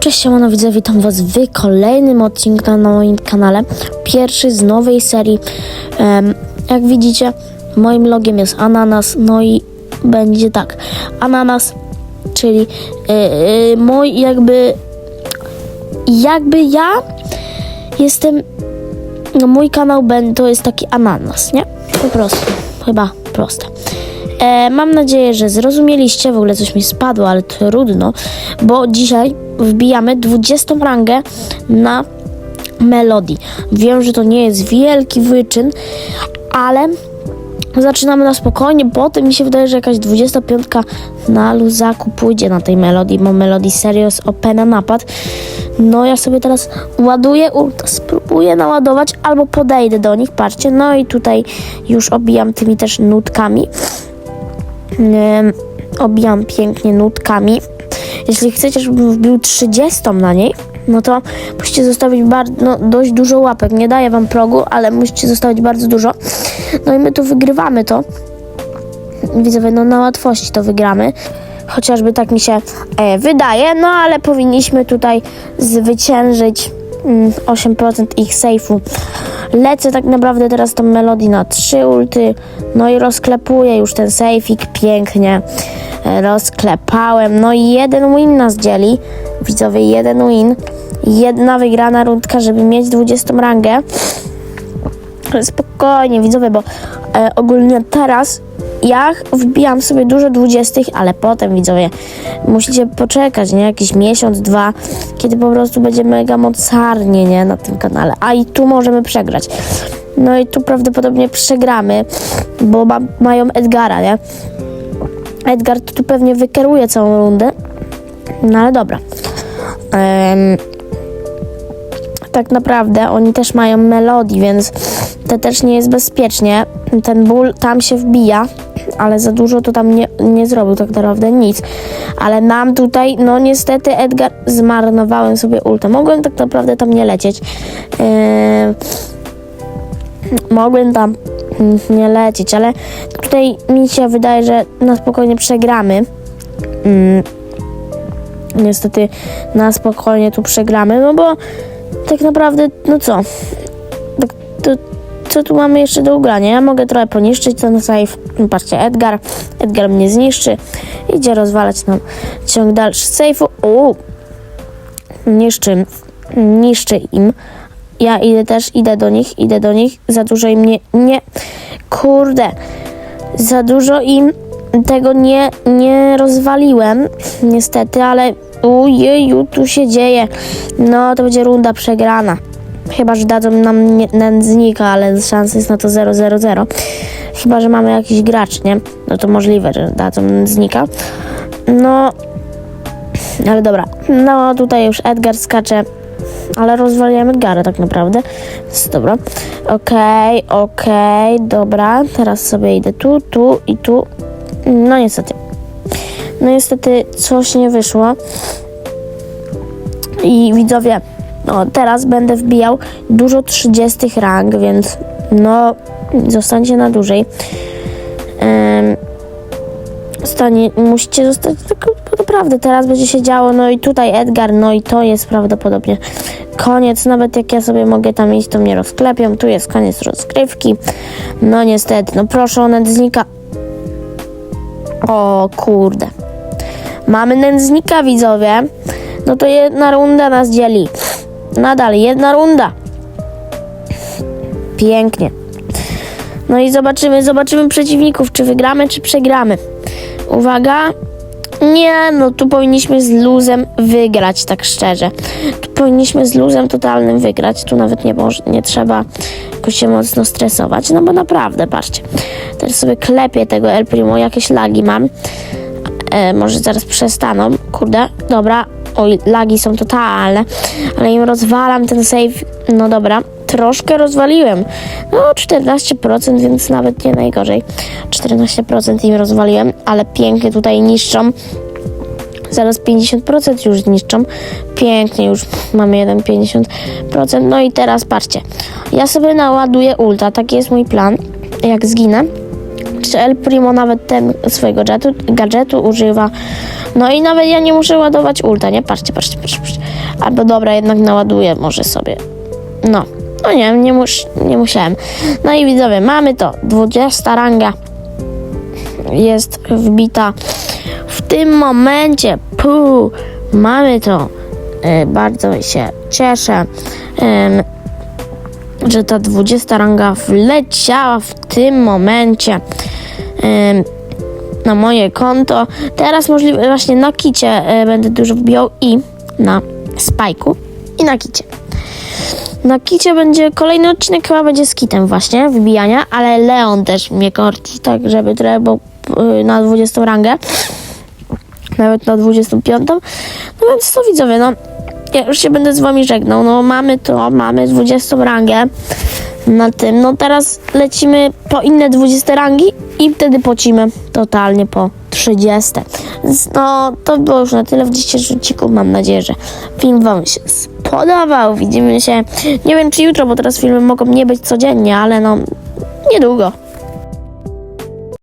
Cześć, siemano widzę, witam was w kolejnym odcinku na moim kanale. Pierwszy z nowej serii. Jak widzicie, moim logiem jest ananas, no i będzie tak. Ananas, czyli yy, yy, mój jakby, jakby ja jestem, no mój kanał to jest taki ananas, nie? Po prostu, chyba proste. E, mam nadzieję, że zrozumieliście. W ogóle coś mi spadło, ale trudno, bo dzisiaj wbijamy 20 rangę na melodii. Wiem, że to nie jest wielki wyczyn, ale zaczynamy na spokojnie. Potem mi się wydaje, że jakaś 25 na luzaku pójdzie na tej melodii, bo melodii serio z Opena napad. No ja sobie teraz ładuję ulta, spróbuję naładować albo podejdę do nich, patrzcie. No i tutaj już obijam tymi też nutkami. Em, obijam pięknie nutkami. Jeśli chcecie, żebym wbił 30 na niej, no to musicie zostawić bardzo, no, dość dużo łapek. Nie daję wam progu, ale musicie zostawić bardzo dużo. No i my tu wygrywamy to. Widzowie, no na łatwości to wygramy. Chociażby tak mi się e, wydaje, no ale powinniśmy tutaj zwyciężyć mm, 8% ich sejfu. Lecę tak naprawdę teraz tą melodię na 3 ulty, no i rozklepuję już ten sejfik pięknie. Rozklepałem, no i jeden win nas dzieli. Widzowie, jeden win. Jedna wygrana rundka, żeby mieć 20 rangę. Spokojnie, widzowie, bo e, ogólnie teraz ja wbijam sobie dużo dwudziestych, ale potem, widzowie, musicie poczekać, nie? Jakiś miesiąc, dwa, kiedy po prostu będzie mega mocarnie, nie? Na tym kanale. A i tu możemy przegrać. No i tu prawdopodobnie przegramy, bo ma, mają Edgara, nie? Edgar tu pewnie wykeruje całą rundę. No ale dobra. Em, tak naprawdę oni też mają melodii, więc to też nie jest bezpiecznie. Ten ból tam się wbija, ale za dużo to tam nie, nie zrobił tak naprawdę nic. Ale nam tutaj, no niestety Edgar, zmarnowałem sobie ultę. Mogłem tak naprawdę tam nie lecieć. Mogłem tam mm, nie lecieć, ale tutaj mi się wydaje, że na spokojnie przegramy. Mm, niestety na spokojnie tu przegramy, no bo tak naprawdę, no co? Tak, to, co tu mamy jeszcze do ugrania? Ja mogę trochę poniszczyć ten save. Patrzcie, Edgar. Edgar mnie zniszczy. Idzie rozwalać nam ciąg dalszy safe'u. O! Niszczy, niszczy im. Ja idę też, idę do nich, idę do nich. Za dużo im nie, nie, kurde. Za dużo im tego nie, nie rozwaliłem, niestety, ale ujeju, tu się dzieje. No, to będzie runda przegrana. Chyba, że dadzą nam nie- nędznika, ale szansa jest na to 0-0-0. Chyba, że mamy jakiś gracz, nie? No to możliwe, że dadzą nędznika. No, ale dobra. No, tutaj już Edgar skacze, ale rozwaliłem Edgara tak naprawdę. Więc dobra. Okej, okej, dobra. Teraz sobie idę tu, tu i tu. No niestety. No niestety coś nie wyszło. I widzowie, no teraz będę wbijał dużo 30 rang, więc no zostańcie na dłużej. Stanie, musicie zostać tylko naprawdę teraz będzie się działo, no i tutaj Edgar, no i to jest prawdopodobnie koniec, nawet jak ja sobie mogę tam iść, to mnie rozklepią, tu jest koniec rozgrywki, no niestety, no proszę o nędznika, o kurde, mamy nędznika widzowie, no to jedna runda nas dzieli, nadal jedna runda, pięknie, no i zobaczymy, zobaczymy przeciwników, czy wygramy, czy przegramy. Uwaga. Nie, no tu powinniśmy z luzem wygrać, tak szczerze. Tu powinniśmy z luzem totalnym wygrać. Tu nawet nie, nie trzeba jakoś się mocno stresować, no bo naprawdę, patrzcie. Teraz sobie klepię tego El Primo, jakieś lagi mam. E, może zaraz przestaną. Kurde, dobra. Oj, lagi są totalne, ale im rozwalam ten save. No dobra, troszkę rozwaliłem. No 14%, więc nawet nie najgorzej. 14% im rozwaliłem, ale pięknie tutaj niszczą. Zaraz 50% już zniszczą. Pięknie, już mamy 1,50%. No i teraz patrzcie. Ja sobie naładuję ulta, taki jest mój plan. Jak zginę, czy El Primo nawet ten swojego gadżetu, gadżetu używa, No i nawet ja nie muszę ładować ulta, nie? Patrzcie, patrzcie, patrzcie. patrzcie. Albo dobra, jednak naładuję może sobie. No, no nie, nie, mus, nie musiałem. No i widzowie, mamy to. 20 ranga jest wbita w tym momencie. Puh, mamy to. E, bardzo się cieszę, że ta 20 ranga wleciała w tym momencie na moje konto. Teraz możliwe właśnie na kicie e, będę dużo wbijał i na spajku i na kicie. Na kicie będzie kolejny odcinek, chyba będzie z kitem właśnie, wybijania, ale Leon też mnie korci, tak żeby trochę, bo y, na 20 rangę, nawet na 25. No więc to widzowie, no ja już się będę z wami żegnał, no mamy to, mamy 20 rangę na tym, no teraz lecimy po inne 20 rangi i wtedy pocimy totalnie po 30. Więc no to było już na tyle w dzisiejszym odcinku, mam nadzieję, że film wam się spodobał, widzimy się, nie wiem czy jutro, bo teraz filmy mogą nie być codziennie, ale no niedługo.